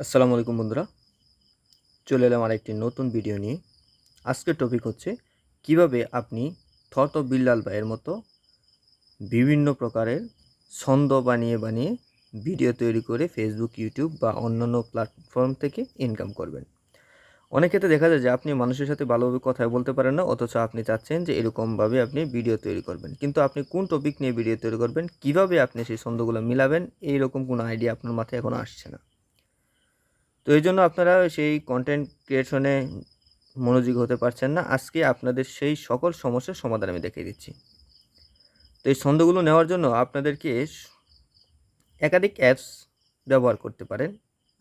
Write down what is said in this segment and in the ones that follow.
আসসালামু আলাইকুম বন্ধুরা। চলে এলাম আরেকটি নতুন ভিডিও নিয়ে। আজকের টপিক হচ্ছে, কীভাবে আপনি থত বিল্লাল ভাইয়ের মতো বিভিন্ন প্রকারের ছন্দ বানিয়ে বানিয়ে ভিডিও তৈরি করে ফেসবুক ইউটিউব বা অন্যান্য প্ল্যাটফর্ম থেকে ইনকাম করবেন। অনেক ক্ষেত্রে দেখা যায় যে আপনি মানুষের সাথে ভালোভাবে কথা বলতে পারেন না, অথচ আপনি চাচ্ছেন যে এরকমভাবে আপনি ভিডিও তৈরি করবেন। কিন্তু আপনি কোন টপিক নিয়ে ভিডিও তৈরি করবেন, কীভাবে আপনি সেই ছন্দগুলো মিলাবেন, এইরকম কোনো আইডিয়া আপনার মাথায় এখনও আসছে না। তো এই জন্য আপনারা সেই কন্টেন্ট ক্রিয়েশনে মনোযোগী হতে পারছেন না। আজকে আপনাদের সেই সকল সমস্যার সমাধান আমি দেখিয়ে দিচ্ছি। তো এই ছন্দগুলো নেওয়ার জন্য আপনাদেরকে একাধিক অ্যাপস ব্যবহার করতে পারেন।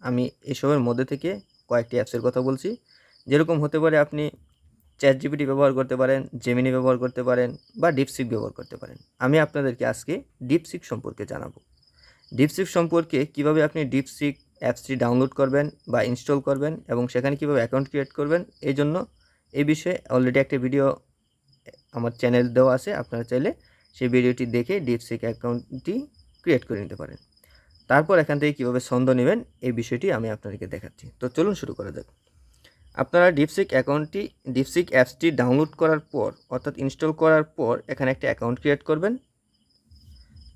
আমি এসবের মধ্যে থেকে কয়েকটি অ্যাপসের কথা বলছি। যেরকম হতে পারে আপনি চ্যাট জিপিটি ব্যবহার করতে পারেন জেমিনি ব্যবহার করতে পারেন বা ডিপসিক ব্যবহার করতে পারেন। আমি আপনাদেরকে আজকে ডিপসিক সম্পর্কে জানাব। ডিপসিক সম্পর্কে কীভাবে আপনি ডিপসিক অ্যাপসটি ডাউনলোড করবেন বা ইনস্টল করবেন এবং সেখানে কীভাবে অ্যাকাউন্ট ক্রিয়েট করবেন এই জন্য এই বিষয়ে অলরেডি একটা ভিডিও আমার চ্যানেল দেওয়া আছে, আপনারা চাইলে সেই ভিডিওটি দেখে ডিপসিক অ্যাকাউন্টটি ক্রিয়েট করে নিতে পারেন। তারপর এখান থেকে কীভাবে ছন্দ নেবেন এই বিষয়টি আমি আপনাদেরকে দেখাচ্ছি। তো চলুন শুরু করা যাক। আপনারা ডিপসিক অ্যাকাউন্টটি ডিপসিক অ্যাপসটি ডাউনলোড করার পর, অর্থাৎ ইনস্টল করার পর এখানে একটা অ্যাকাউন্ট ক্রিয়েট করবেন।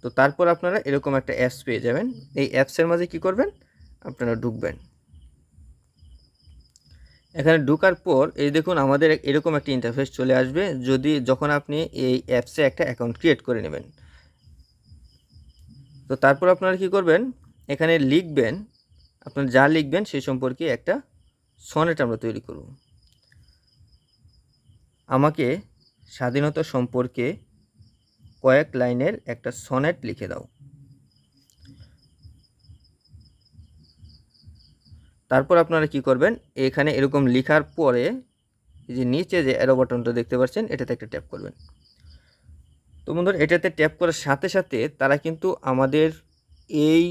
তো তারপর আপনারা এরকম একটা অ্যাপস পেয়ে যাবেন। এই অ্যাপসের মাঝে কি করবেন? আপনারা ঢুকবেন। এখানে ঢুকার পর এই দেখুন আমাদের এরকম একটা ইন্টারফেস চলে আসবে, যদি যখন আপনি এই অ্যাপসে একটা অ্যাকাউন্ট ক্রিয়েট করে নেবেন। তো তারপর আপনারা কি করবেন? এখানে লিখবেন, আপনারা যা লিখবেন সেই সম্পর্কে একটা সনেট আমরা তৈরি করব। আমাকে স্বাধীনতা সম্পর্কে কয়েক লাইনের একটা সনেট লিখে দাও। তারপর আপনারা কি করবেন, এখানে এরকম লেখার পরে যে নিচে যে অ্যারো বাটনটা দেখতে পাচ্ছেন, এটাতে একটা ট্যাপ করবেন। তো বন্ধুরা, এটাতে ট্যাপ করার সাথে সাথে তারা কিন্তু আমাদের এই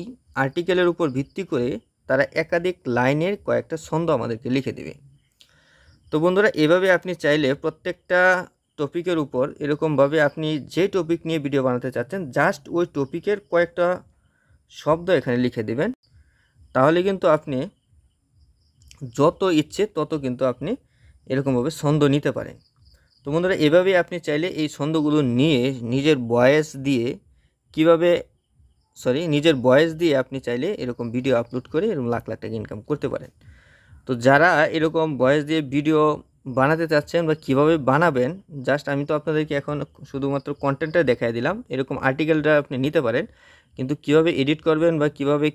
আর্টিকেলের উপর ভিত্তি করে তারা একাধিক লাইনের কয়েকটা ছন্দ আমাদেরকে লিখে দেবে। তো বন্ধুরা, এভাবে আপনি চাইলে প্রত্যেকটা টপিকের উপর এরকমভাবে আপনি যে টপিক নিয়ে ভিডিও বানাতে চাচ্ছেন জাস্ট ওই টপিকের কয়েকটা শব্দ এখানে লিখে দেবেন। তাহলে কিন্তু আপনি যত ইচ্ছে তত কিন্তু আপনি এরকমভাবে ছন্দ নিতে পারেন। তো বন্ধুরা এভাবেই আপনি চাইলে এই ছন্দগুলো নিয়ে নিজের বয়েস দিয়ে কীভাবে সরি নিজের বয়েস দিয়ে আপনি চাইলে এরকম ভিডিও আপলোড করে এরকম লাখ লাখ টাকা ইনকাম করতে পারেন। তো যারা এরকম বয়েস দিয়ে ভিডিও বানাতে চাচ্ছেন বা কীভাবে বানাবেন জাস্ট আমি তো আপনাদেরকে এখন শুধুমাত্র কন্টেন্টটা দেখাই দিলাম। এরকম আর্টিকেলটা আপনি নিতে পারেন, কিন্তু কীভাবে এডিট করবেন বা কীভাবে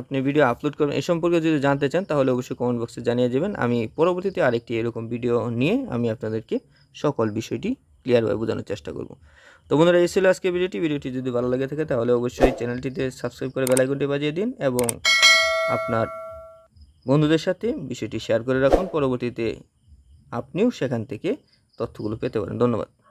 আপনি ভিডিও আপলোড করবেন এই সম্পর্কে যদি জানতে চান, তাহলে অবশ্যই কমেন্ট বক্সে জানিয়ে দেবেন। আমি পরবর্তীতে আরেকটি এরকম ভিডিও নিয়ে আমি আপনাদেরকে সকল বিষয়টি ক্লিয়ারভাবে বোঝানোর চেষ্টা করব। তো বন্ধুরা, এই আজকে ভিডিওটি ভিডিওটি যদি ভালো লাগে থাকে, তাহলে অবশ্যই চ্যানেলটিতে সাবস্ক্রাইব করে বেলাইকনটি বাজিয়ে দিন এবং আপনার বন্ধুদের সাথে বিষয়টি শেয়ার করে রাখুন। পরবর্তীতে আপনিও সেখান থেকে তথ্যগুলো পেতে পারেন। ধন্যবাদ।